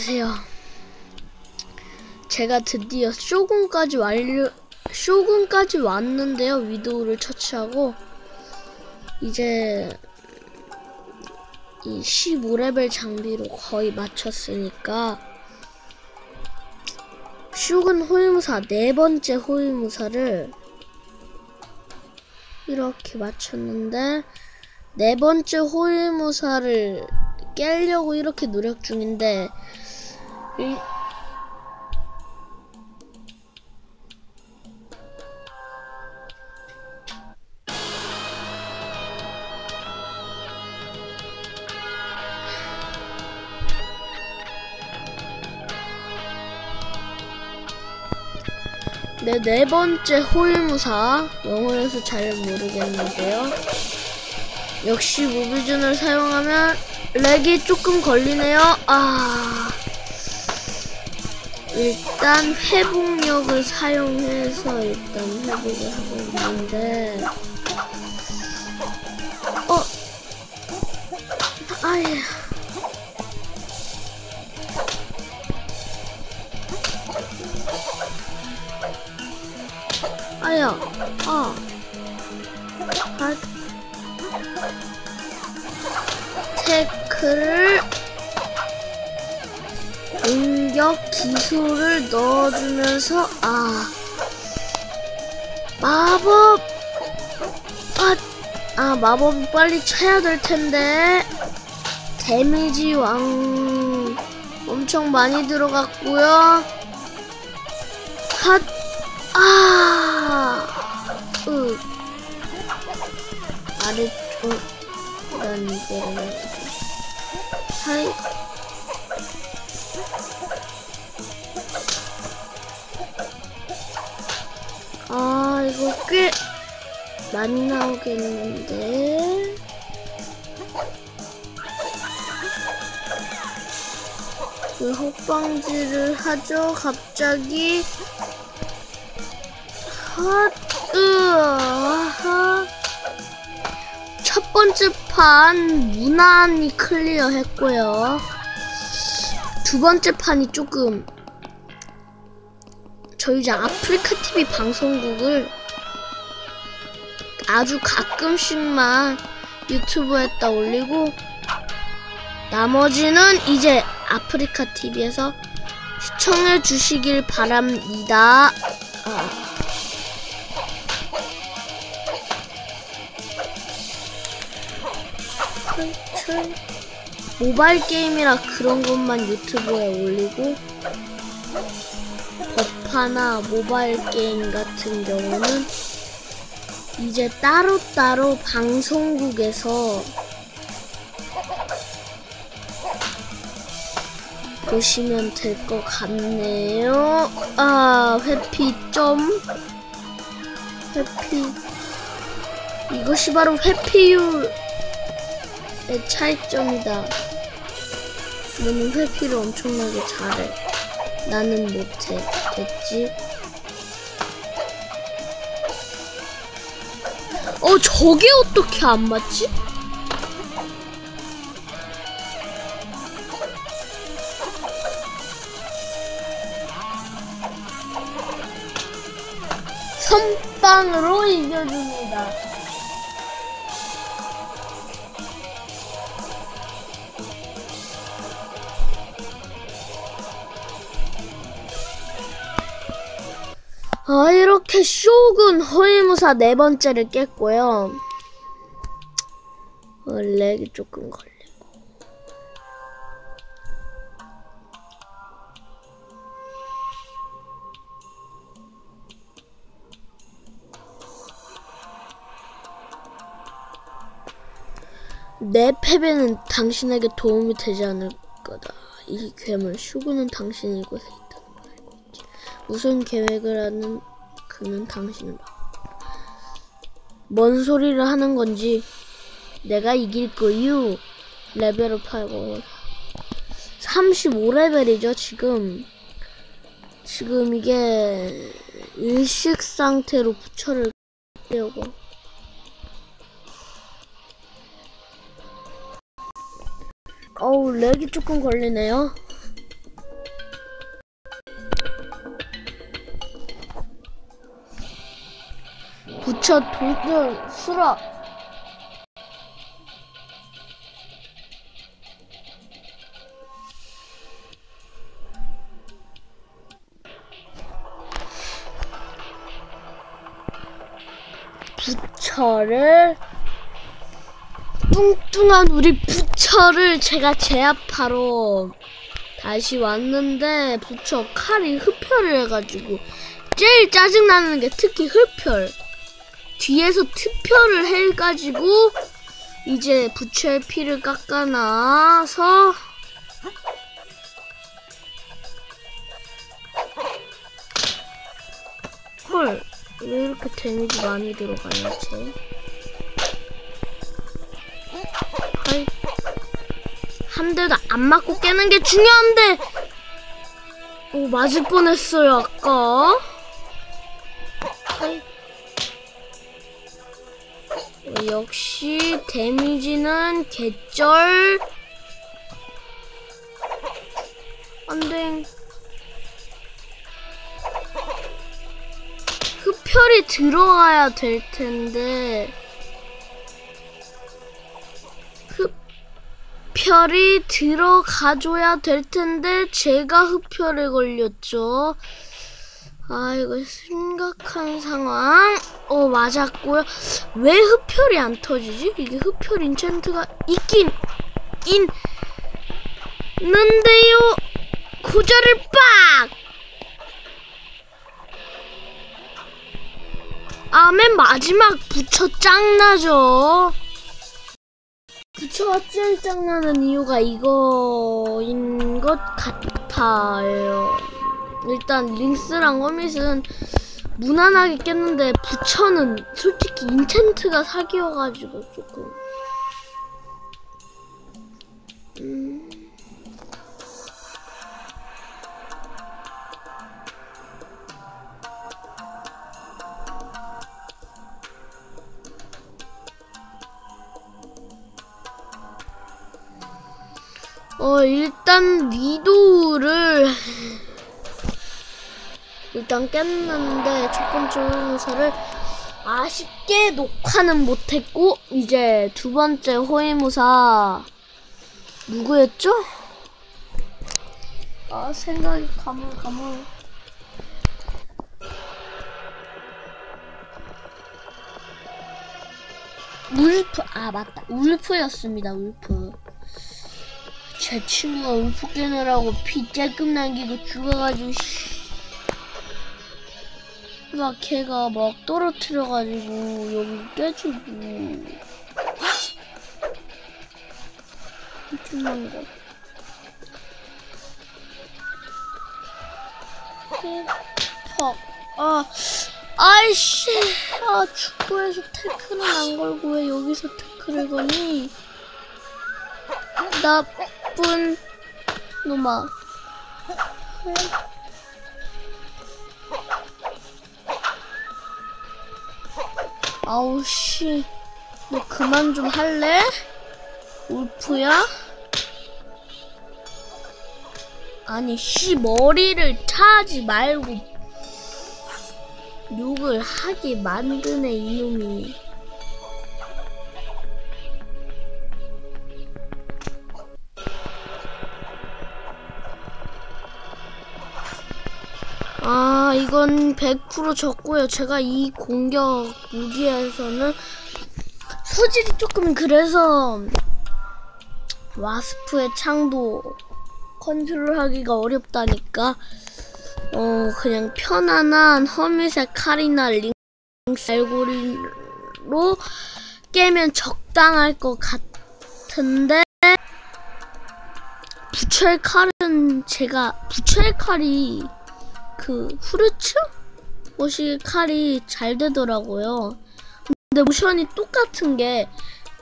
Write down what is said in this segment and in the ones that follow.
안녕하세요. 제가 드디어 쇼군까지 완료, 쇼군까지 왔는데요. 위도우를 처치하고 이제 이 15레벨 장비로 거의 마쳤으니까 쇼군 호위무사 네 번째 호위무사를 이렇게 맞췄는데 네 번째 호위무사를 깨려고 이렇게 노력 중인데 이- 네, 네 번째 호위무사 영어에서 잘 모르겠는데요. 역시 무비준을 사용하면 렉이 조금 걸리네요. 아 일단 회복력을 사용해서 일단 회복을 하고 있는데 어? 아야 아야 아. 아, 태클을 공격 기술을 넣어주면서 아. 마법. 아, 아 마법 빨리 쳐야 될 텐데. 데미지 왕 엄청 많이 들어갔고요. 핫아. 으. 아래쪽. 이런 이거를. 하이 아 이거 꽤 많이 나오겠는데. 왜 헛방지를 하죠? 갑자기 핫으 첫 번째 판 무난히 클리어 했고요. 두 번째 판이 조금 저희 이제 아프리카 TV 방송국을 아주 가끔씩만 유튜브에다 올리고 나머지는 이제 아프리카 TV에서 시청해 주시길 바랍니다. 아. 모바일 게임이라 그런 것만 유튜브에 올리고 법화나 모바일 게임 같은 경우는 이제 따로따로 방송국에서 보시면 될 것 같네요. 아, 회피 점. 회피. 이것이 바로 회피율의 차이점이다. 너는 회피를 엄청나게 잘해. 나는 못해. 됐지? 어, 저게 어떻게 안 맞지? 선빵으로 이겨줍니다. 아, 이렇게 쇼군 허위무사 네 번째를 깼고요. 어, 렉이 조금 걸리고. 내 패배는 당신에게 도움이 되지 않을 거다. 이 괴물 슈구는 당신이 있지. 무슨 계획을 하는 그는 당신을 봐. 뭔 소리를 하는 건지 내가 이길 거유. 레벨업 하고 35레벨이죠 지금. 지금 이게 일식 상태로 부처를 깨려고. 어우 렉이 조금 걸리네요. 부처 돌돌 수락 부처를 뚱뚱한 우리 부처를 제가 제압하러 다시 왔는데 부처 칼이 흡혈을 해가지고 제일 짜증나는 게 특히 흡혈 뒤에서 특별을 해가지고 이제 부처의 피를 깎아놔서 헐, 왜 이렇게 데미지 많이 쟤? 아이, 한 대도 안 맞고 깨는 게 중요한데! 오, 맞을 뻔했어요, 아까. 아이. 역시 데미지는 개쩔. 안돼. 흡혈이 들어가야 될 텐데. 흡혈이 들어가줘야 될 텐데 제가 흡혈에 걸렸죠 아 이거 심각한 상황 어 맞았고요 왜 흡혈이 안 터지지? 이게 흡혈 인챈트가 있긴 있는데요 고자를 빡! 아, 맨 마지막 부처 짱나죠. 부처가 제일 짱나는 이유가 이거인 것 같아요. 일단 링스랑 허밋은 무난하게 깼는데 부처는 솔직히 인챈트가 사기여가지고 조금. 음... 어 일단 위도우를 일단 깼는데 첫 번째 호위무사를 아쉽게 녹화는 못했고 이제 두 번째 호위무사 누구였죠? 아 생각이 가물 가물. 울프 아 맞다. 울프였습니다 울프. 제 친구가 울프 깨느라고 피 쬐끔 남기고 죽어가지고 씨. 막 걔가 막 떨어뜨려가지고 여기 깨지고 엄청난 거. 퍽. 아, 아이씨. 아, 축구에서 태클은 안 걸고 왜 여기서 태클을 거니? 나쁜 놈아. 아우 씨. 너 그만 좀 할래? 울프야? 아니 씨 머리를 차지 말고 욕을 하게 만드네 이놈이. 이건 100% 졌고요. 제가 이 공격 무기에서는 소질이 조금 그래서 와스프의 창도 컨트롤하기가 어렵다니까 어 그냥 편안한 허밋의 칼이나 링스 알고리로 깨면 적당할 것 같은데 부처의 칼은 제가 부처의 칼이 그 후르츠 옷이 칼이 잘 되더라고요. 근데 모션이 똑같은 게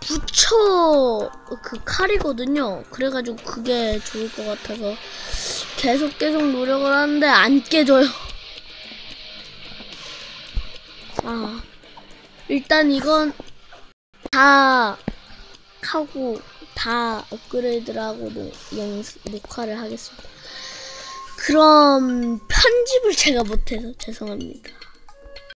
부처 그 칼이거든요. 그래가지고 그게 좋을 것 같아서 계속 계속 노력을 하는데 안 깨져요. 아 일단 이건 다 하고 다 업그레이드를 하고 녹화를 하겠습니다. 그럼 편집을 제가 못해서 죄송합니다.